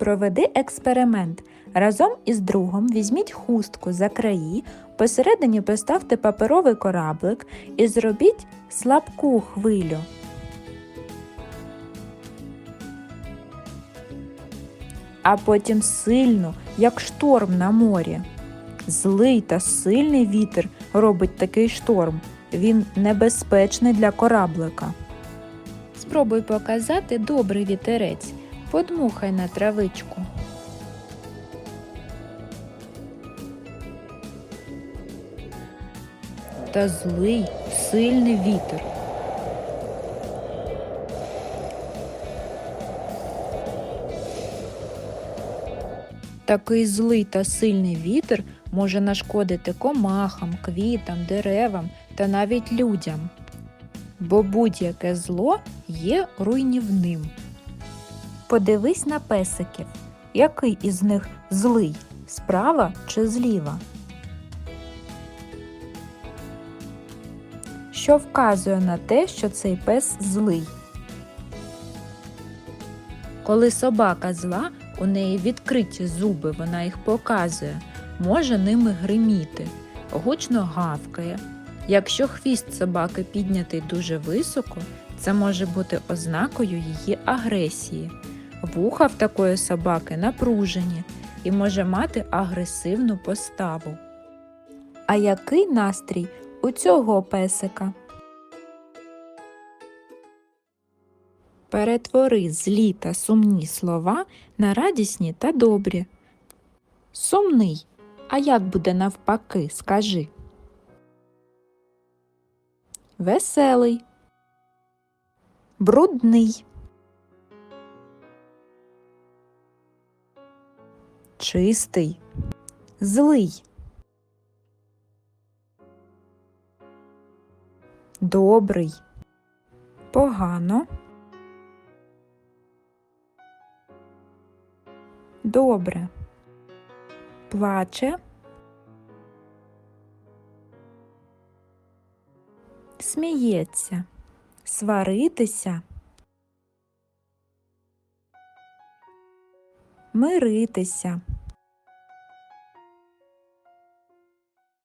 Проведи експеримент. Разом із другом візьміть хустку за краї, посередині поставте паперовий кораблик і зробіть слабку хвилю. А потім сильну, як шторм на морі. Злий та сильний вітер робить такий шторм. Він небезпечний для кораблика. Спробуй показати добрий вітерець. Подмухай на травичку. Та злий, сильний вітер. Такий злий та сильний вітер може нашкодити комахам, квітам, деревам та навіть людям. Бо будь-яке зло є руйнівним. Подивись на песиків. Який із них злий? Справа чи зліва? Що вказує на те, що цей пес злий? Коли собака зла, у неї відкриті зуби, вона їх показує, може ними гриміти, гучно гавкає. Якщо хвіст собаки піднятий дуже високо, це може бути ознакою її агресії. Вуха в такої собаки напружені і може мати агресивну поставу. А який настрій у цього песика? Перетвори злі та сумні слова на радісні та добрі. Сумний. А як буде навпаки, скажи? Веселий. Брудний. Чистий. Злий. Добрий. Погано. Добре. Плаче. Сміється. Сваритися. Миритися.